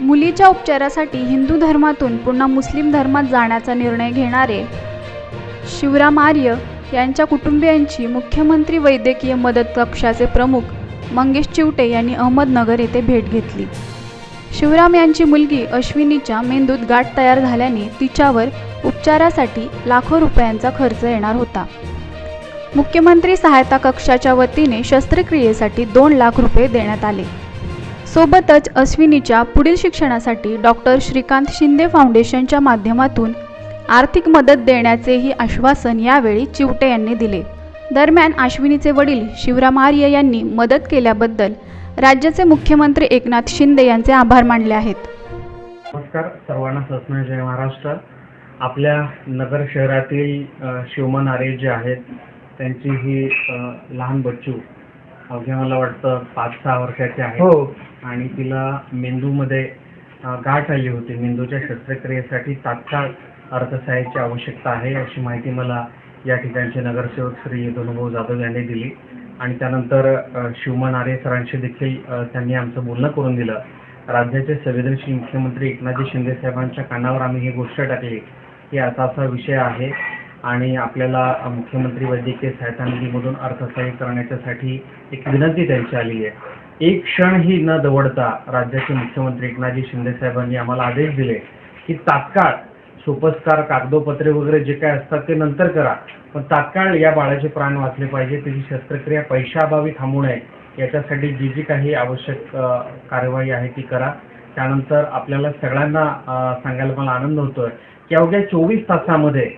मुलीच्या उपचारासाठी हिंदू धर्मातून पुन्हा मुस्लिम धर्मात जाण्याचा निर्णय घेणारे शिवराम आर्य यांच्या कुटुंबियांची मुख्यमंत्री वैद्यकीय मदत कक्षाचे प्रमुख मंगेश चिवटे यांनी अहमदनगर येथे भेट घेतली. शिवराम यांची मुलगी अश्विनीच्या मेंदूत गाठ तयार झाल्याने तिच्यावर उपचारासाठी लाखो रुपयांचा खर्च येणार होता. मुख्यमंत्री सहायता कक्षाच्या वतीने शस्त्रक्रियेसाठी दोन लाख रुपये देण्यात आले. सोबतच अश्विनीच्या पुढील शिक्षणासाठी डॉक्टर श्रीकांत शिंदे फाउंडेशनच्या माध्यमातून आर्थिक मदत देण्याचेही आश्वासन यावेळी चिवटे यांनी दिले. दरम्यान अश्विनीचे वडील शिवराम आर्य यांनी मदत केल्याबद्दल राज्याचे मुख्यमंत्री एकनाथ शिंदे यांचे आभार मानले आहेत. नमस्कार सर्वांना सस्मय जय महाराष्ट्र. आपल्या नगर शहरातील शिवमन आरे जे आहेत त्यांची ही लहान बच्चू अवघ्या मला वाटतं पाच सहा वर्षाची आहे. हो. आणि तिला मेंदूमध्ये गाठ आली होती. मेंदूच्या शस्त्रक्रियेसाठी तात्काळ अर्थसहाय्याची आवश्यकता आहे अशी माहिती मला या ठिकाणचे नगरसेवक श्री धनुभाऊ जाधव यांनी दिली. आणि त्यानंतर शिवमन आरे सरांशी देखील त्यांनी आमचं बोलणं करून दिलं. राज्याचे संवेदनशील मुख्यमंत्री एकनाथजी शिंदे साहेबांच्या कानावर आम्ही ही गोष्ट टाकली. की असा असा विषय आहे. आणि आपल्याला मुख्यमंत्री वैद्यकीय सहायता निधीमधून अर्थसहाय्य करण्याच्यासाठी एक विनंती त्यांची आली आहे. एक क्षणही न दवडता राज्याचे मुख्यमंत्री एकनाथजी शिंदे साहेबांनी आम्हाला आदेश दिले की तात्काळ सोपस्कार कागदोपत्रे वगैरे जे काय असतात ते नंतर करा. पण तात्काळ या बाळाचे प्राण वाचले पाहिजे त्याची शस्त्रक्रिया पैशाअभावी थांबू नये. याच्यासाठी जी जी काही आवश्यक कार्यवाही आहे ती करा. त्यानंतर आपल्याला सगळ्यांना सांगायला मला आनंद होतोय की अवघ्या चोवीस तासामध्ये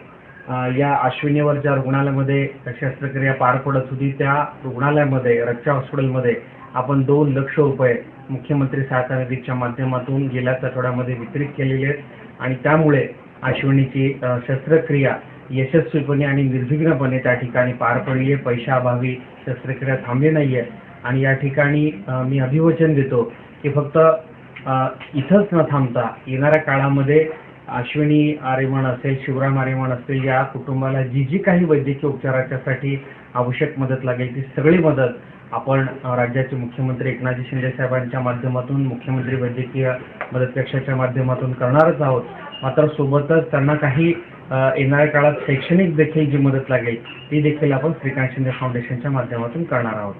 या अश्विनीवर ज्या रुग्णालयामध्ये शस्त्रक्रिया पार पडत होती. त्या रुग्णालयामध्ये रक्षा हॉस्पिटलमध्ये आपण दोन लक्ष रुपये मुख्यमंत्री सहायता निधीच्या माध्यमातून गेल्याच आठवड्यामध्ये वितरित केलेले आहेत. आणि त्यामुळे अश्विनीची शस्त्रक्रिया यशस्वीपणे आणि निर्विघ्नपणे त्या ठिकाणी पार पडली आहे. पैशाअभावी शस्त्रक्रिया थांबली नाही आहे. आणि या ठिकाणी मी अभिवचन देतो की फक्त इथंच न थांबता येणाऱ्या काळामध्ये अश्विनी आरेमन असेल शिवराम आरेमन असेल या कुटुंबाला जी जी काही वैद्यकीय उपचाराच्यासाठी आवश्यक मदत लागेल ती सगळी मदत आपण राज्याचे मुख्यमंत्री एकनाथजी शिंदे साहेबांच्या माध्यमातून मुख्यमंत्री वैद्यकीय मदत कक्षाच्या माध्यमातून करणारच आहोत. मात्र सोबतच त्यांना काही येणाऱ्या काळात शैक्षणिक देखील जी मदत लागेल ती देखील आपण श्रीकांत शिंदे फाउंडेशनच्या माध्यमातून करणार आहोत.